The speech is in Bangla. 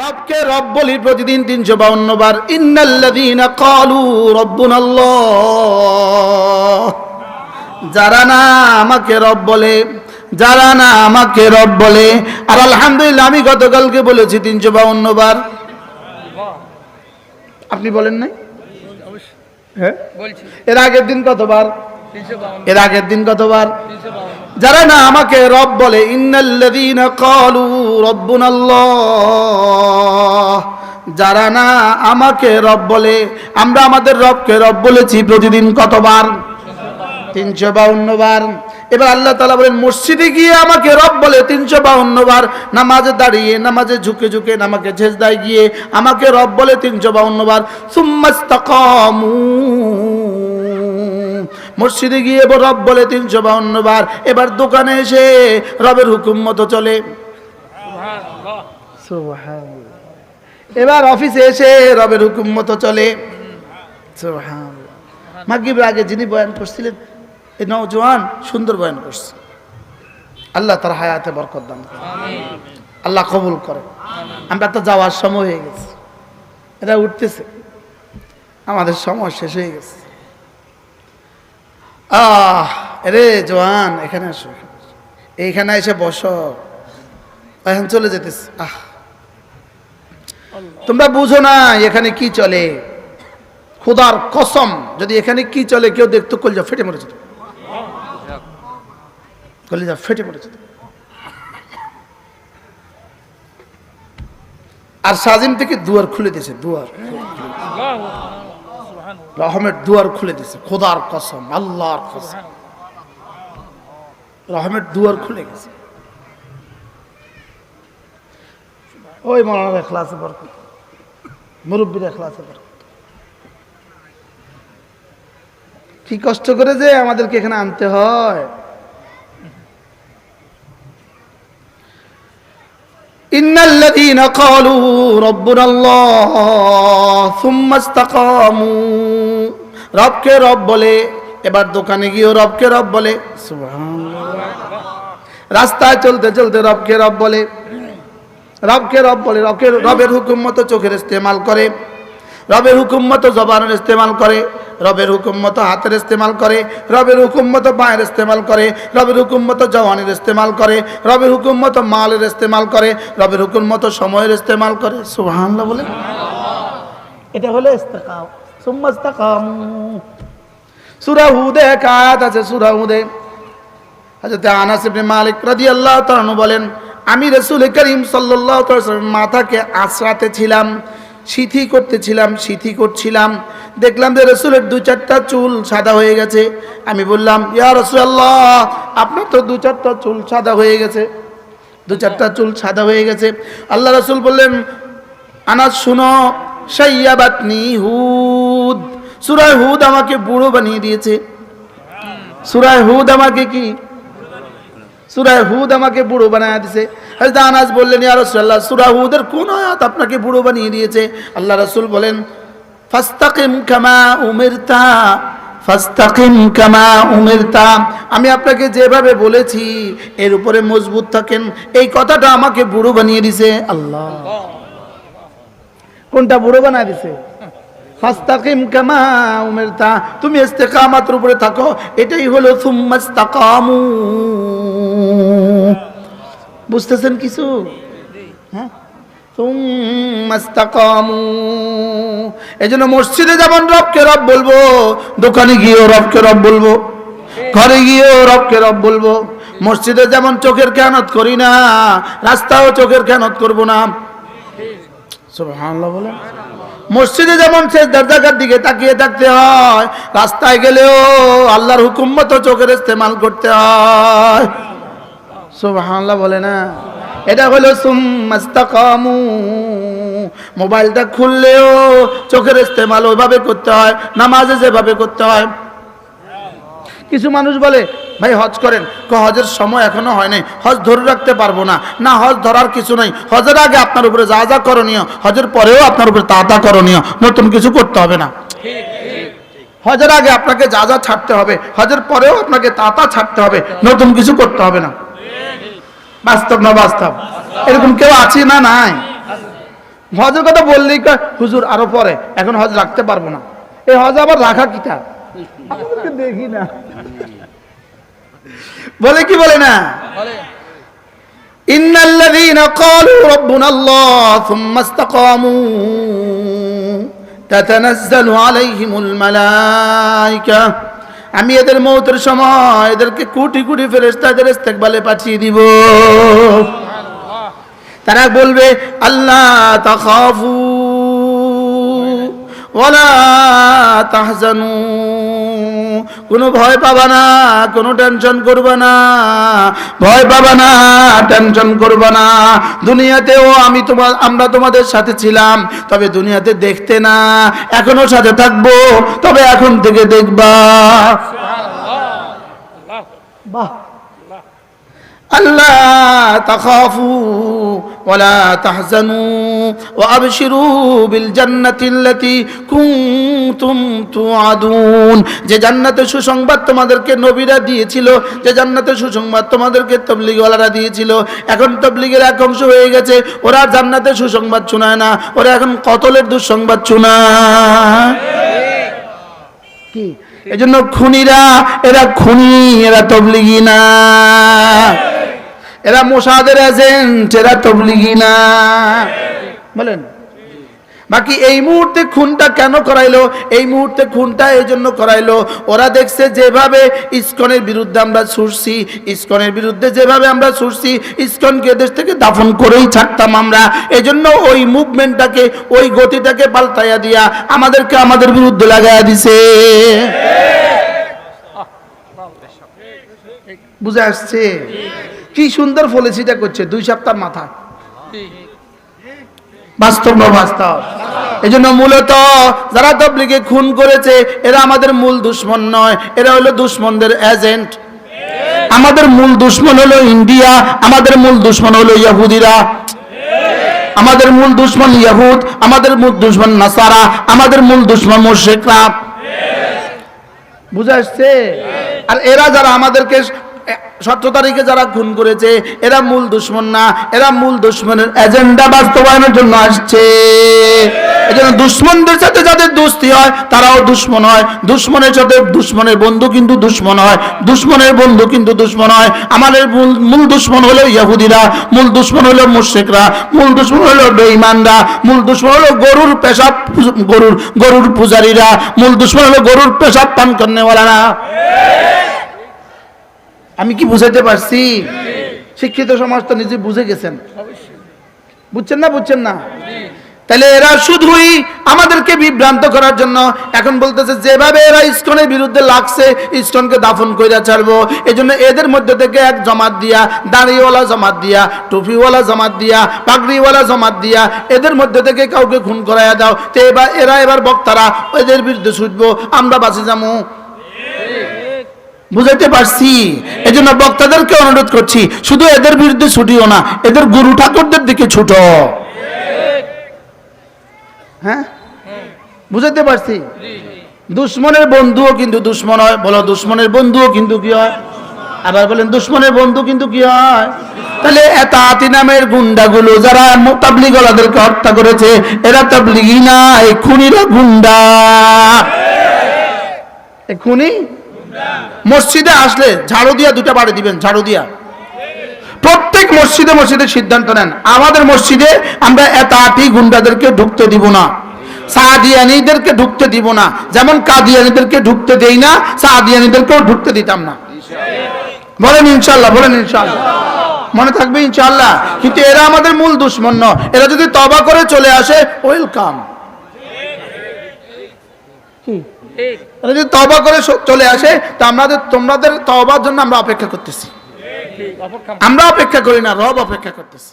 রবকে রব বলি প্রতিদিন তিনশো বাউন্ন বার। ইন্নাল্লাযীনা ক্বালু রাব্বুনাল্লাহ। যারা না আমাকে রব বলে যারা না আমাকে রব বলে আর আলহামদুলিল্লাহ আমি গতকালকে বলেছি তিনশো বাউন্ন বার। আপনি বলেন নাই? হ্যাঁ? এর আগের দিন কতবার? এর আগের দিন কতবার? যারা না আমাকে রব বলে রাব্বুনাল্লাহ। যারা না আমাকে রব বলে, আমরা আমাদের রবকে রব বলেছি প্রতিদিন কতবার? তিনশো বাউন্ন বার। এবার আল্লাহ তালা বলেন, মসজিদে গিয়ে আমাকে রব বলে তিনশো বাউন্ন বার, নামাজে দাঁড়িয়ে, নামাজে ঝুঁকে ঝুঁকে নামাকে ঝেজদায় গিয়ে আমাকে রব বলে তিনশো বাউন্ন বার। সুম্মাস্তাকামু মসজিদে গিয়ে রব বলে তিনশো বাউন্ন বার এবার দোকানে এসে রবের হুকুম মতো চলে। এবার অফিসে এসে রবের হুকুম মতো চলে। মাগিবের আগে যিনি বয়ান করছিলেন এই নওজোয়ান সুন্দর বয়ান করছে। আল্লাহ তার হায়াতে বরকত দান আল্লাহ কবুল করে আমরা তো যাওয়ার সময় হয়ে গেছে। এটা উঠতেছে। আমাদের সময় শেষ হয়ে গেছে। আহ রে জোয়ান এখানে আসো। এইখানে এসে বসো। এখন চলে যেতেছে। আহ। তোমরা বুঝো না এখানে কি চলে। খুদার কসম যদি এখানে কি চলে কেউ দেখতো কলিজা ফেটে মরে যেত। কলিজা ফেটে মরে যেত। আর সাজিম থেকে দুয়ার খুলে দিয়েছে দুয়ার। রহমের দুয়ার খুলে দিছে। খোদার কসম, আল্লাহর কসম। রহমের দুয়ার খুলে গেছে। ওই মরানোর এখলাসে বরকত। মুরব্বীর এখলাসে বরকত। কি কষ্ট করে যে আমাদেরকে এখানে আনতে হয়। إن الذين قالوا ربنا الله ثم استقاموا রবকে রব বলে এবার দোকানে গিয়েও রবকে রব বলে সুবহানাল্লাহ। রাস্তায় চলতে চলতে রবকে রব বলে রবকে রব বলে রবকে রবের হুকুম মতো চোখের ইস্তেমাল করে রবের হুকুম মতো জবানের ইস্তেমাল করে, রবের হুকুম মতো হাতের ইস্তেমাল করে, রবের হুকুম মতো পায়ের ইস্তেমাল করে, রবের হুকুম মতো জওয়ানের ইস্তেমাল করে, রবের হুকুম মতো মালের ইস্তেমাল করে, রবের হুকুম মতো সময়ের ইস্তেমাল করে। সুবহানাল্লাহ বলে এটা হলো ইস্তেকাম সুম্মা ইস্তাকাম। সূরা হুদে আছে, সূরা হুদে। হযরত আনাস ইবনে মালিক রাদিয়াল্লাহু তাআলা বলেন, আমি রাসূল করিম সাল্লাল্লাহু মাথাকে আশ্রাতে ছিলাম। সিথি করতেছিলাম, সিথি করছিলাম। দেখলাম যে রসুলের দু চারটা চুল সাদা হয়ে গেছে। আমি বললাম, ইয়া রসুল্লাহ আপনার তো দু চারটা চুল সাদা হয়ে গেছে। দু চারটা চুল সাদা হয়ে গেছে। আল্লাহ রসুল বললেন, আনাস, শুনো সাইয়াবাতনি হুদ। সুরায় হুদ আমাকে বুড়ো বানিয়ে দিয়েছে। সুরায় হুদ আমাকে কি? সুরায় হুদ আমাকে বুড়ো বানায় দিছে। হযরত আনাস বললেন, ইয়া রাসূলুল্লাহ, সূরা হুদের কোন আয়াত আপনাকে বুড়ো বানিয়ে দিয়েছে? আল্লাহ রাসূল বলেন, ফাস্তাকিম কামা উমিরতা, ফাস্তাকিম কামা উমিরতা। আমি আপনাকে যেভাবে বলেছি, এর উপরে মজবুত থাকেন। এই কথাটা আমাকে বুড়ো বানিয়ে দিছে আল্লাহ। কোনটা বুড়ো বানায় দিছে? ফাস্তাকিম কামা উমিরতা। তুমি ইস্তেকামাতের উপরে থাকো, এটাই হলো সুম্মাস্তাকামু বুঝতেছেন কিছু? হ্যাঁ? সুম্মাস্তাকামু এজন্য মসজিদে যেমন রবকে রব বলব। দোকানে গিয়েও রবকে রব বলব। ঘরে গিয়েও রবকে রব বলব। মসজিদে যেমন চোখের খেয়ানত করি না, রাস্তাও চোখের খেয়ানত করব না। বলেন। মসজিদে যেমন শেষ দরজাকার দিকে তাকিয়ে থাকতে হয়, রাস্তায় গেলেও আল্লাহর হুকুম মতো চোখের ইস্তেমাল করতে হয়। সুবহানাল্লাহ বলে না। এটা হলো সুম্মাস্তাকামু। মোবাইলটা খুললেও চোখের ইস্তেমাল ওইভাবে করতে হয়, নামাজে যেভাবে করতে হয়। কিছু মানুষ বলে, ভাই, হজ করেন। হজের সময় এখনও হয়নি। হজ ধরে রাখতে পারব না। না, হজ ধরার কিছু নাই। হজের আগে আপনার উপরে যা যা করণীয়, হজের পরেও আপনার উপরে তা তা করণীয়। নতুন কিছু করতে হবে না। হজের আগে আপনাকে যা যা ছাড়তে হবে, হজের পরেও আপনাকে তা তা ছাড়তে হবে। নতুন কিছু করতে হবে না। বাস্তব না বাস্তব? এরকম কেউ আছে না নাই? হজের কথা বললেই হুজুর আরও পরে। এখন হজ রাখতে পারব না। এই হজ আবার রাখা কিটা দেখি না। বলে কি বলে না? ইন্নাল্লাযীনা ক্বালু রাব্বুনা আল্লাহ সুম্মা ইসতাকামু তাতানাজ্জালু আলাইহিমুল মালায়েকা আমি এদের মৌতের সময় এদেরকে কোটি কুটি ফেরেস্তা এদের ইস্তেকবালে পাঠিয়ে দিব। তারা বলবে আল্লাহ তাখাফু ওয়ালা তাহজানু। কোনো ভয় পাবা না কোনো টেনশন করবে না। ভয় পাবা না টেনশন করবে না। দুনিয়াতেও আমি তোমার আমরা তোমাদের সাথে ছিলাম তবে দুনিয়াতে দেখতে না। এখনও সাথে থাকব তবে এখন থেকে দেখবা। বাহ। ألا تخافوا ولا تحزنوا وأبشروا بالجنة التي كنتم توعدون যে জান্নাতের সুসংবাদ তোমাদেরকে নবীরা দিয়েছিল যে জান্নাতের সুসংবাদ তোমাদেরকে তবলিগওয়ালারা দিয়েছিল এখন তবলিগের এক অংশ হয়ে গেছে ওরা জান্নাতের সুসংবাদ শোনায় না ওরা এখন কতলের দুঃসংবাদ শোনায় কি এজন্য খুনিরা এরা খুনি এরা তবলিগি না এরা মোসাদের এজেন্ট এরা তবলিগি না। বলেন। বাকি এই মুহূর্তে খুনটা কেন করাইলো? এই মুহূর্তে খুনটা এই জন্য করাইলো। ওরা দেখছে যেভাবে ইস্কনের বিরুদ্ধে আমরা ছুটছি, ইস্কনের বিরুদ্ধে যেভাবে আমরা ছুটছি, ইস্কনকে দেশ থেকে দাফন করেই ছাড়তাম আমরা। এই জন্য ওই মুভমেন্টটাকে, ওই গতিটাকে পাল্টাইয়া দিয়া আমাদেরকে আমাদের বিরুদ্ধে লাগাইয়া দিছে। বুঝে আসছে? কি সুন্দর পলিসিটা করছে, দুই সপ্তাহ মাথা বাস্তব বাস্তব? এই জন্য মূলত যারা তবলিগে খুন করেছে, এরা আমাদের মূল দুশ্মন নয়, এরা হলো দুশ্মনদের এজেন্ট আমাদের মূল দুশ্মন হলো ইন্ডিয়া, আমাদের মূল দুশ্মন হলো ইয়াহুদিরা আমাদের মূল দুশ্মন ইয়াহুদ আমাদের মূল দুশ্মন নাসারা, আমাদের মূল দুশ্মন মুশরিকরা। বুঝে আসছে? আর এরা যারা আমাদেরকে সতেরো তারিখে যারা খুন করেছে, এরা মূল দুশ্মন না, এরা মূল দুশ্মনের এজেন্ডা বাস্তবায়নের জন্য আসছে। এজন্য দুশ্মনদের সাথে যাদের দোস্তি হয়, তারাও দুশ্মন হয়। দুশ্মনের সাথে দুশ্মনের বন্ধু কিন্তু দুশ্মন হয়। দুশ্মনের বন্ধু কিন্তু দুশ্মন হয়। আমাদের মূল মূল দুশ্মন হলো ইহুদিরা, মূল দুশ্মন হলো মুশরিকরা, মূল দুশ্মন হলো বেঈমানরা, মূল দুশ্মন হলো গরুর পেশাব গরুর গরুর পূজারীরা, মূল দুশ্মন হলো গরুর পেশাব পান করনেওয়ালারা। আমি কি বুঝাইতে পারছি? শিক্ষিত সমাজ তো নিজে বুঝে গেছেন। বুঝছেন না বুঝছেন না? তাহলে এরা শুধুই আমাদেরকে বিভ্রান্ত করার জন্য এখন বলতেছে, যেভাবে এরা ইস্কনের বিরুদ্ধে লাগছে, ইস্কনকে দাফন কইরা ছাড়বো। এই জন্য এদের মধ্যে থেকে এক জমাত দিয়া, দাড়িওয়ালা জমাত দিয়া, টুপিওয়ালা জমাত দিয়া, পাগড়িওয়ালা জমাত দিয়া, এদের মধ্যে থেকে কাউকে খুন করাইয়া দাও। তো এবার এরা এবার বক্তারা এদের বিরুদ্ধে ছুটবো। আমরা বাঁচে যাব বুঝাইতে পারছি। এই জন্য বক্তাদেরকে অনুরোধ করছি, শুধু এদের বিরুদ্ধে ছুটিও না, এদের গুরু ঠাকুরদের দিকে ছুটো। হ্যাঁ? বুঝাইতে পারছি? দুশ্মনের বন্ধুও কিন্তু দুশ্মন হয়। বলো, দুশ্মনের বন্ধুও কিন্তু কি হয়? আবার বলেন, দুশ্মনের বন্ধু কিন্তু কি হয়? তাহলে এত আতি নামের গুন্ডাগুলো যারা তাবলিগলাদেরকে হত্যা করেছে, এরা তাবলিগি না, এই খুনিরা গুন্ডা। খুনি? মসজিদে আসলে ঝাড়ু দিয়া দুটা বাড়ি দিবেন, ঝাড়ু দিয়া। প্রত্যেক মসজিদে মসজিদে সিদ্ধান্ত নেন, আমাদের মসজিদে আমরা এত আটি গুন্ডাদেরকে ঢুকতে দিব না, সাদিয়ানিদেরকে ঢুকতে দিব না, যেমন কাদিয়ানিদেরকে ঢুকতে দেই না, সাদিয়ানিদেরকেও ঢুকতে দিতাম না। বলেন ইনশাল্লাহ বলেন ইনশাল্লাহ মনে থাকবে ইনশাল্লাহ কিন্তু এরা আমাদের মূল দুশ্মন ন এরা যদি তবা করে চলে আসে, ওয়েলকাম। যদি তবা করে চলে আসে তা আমাদের তোমাদের তবার জন্য আমরা অপেক্ষা করতেছি। আমরা অপেক্ষা করি না রব অপেক্ষা করতেছি।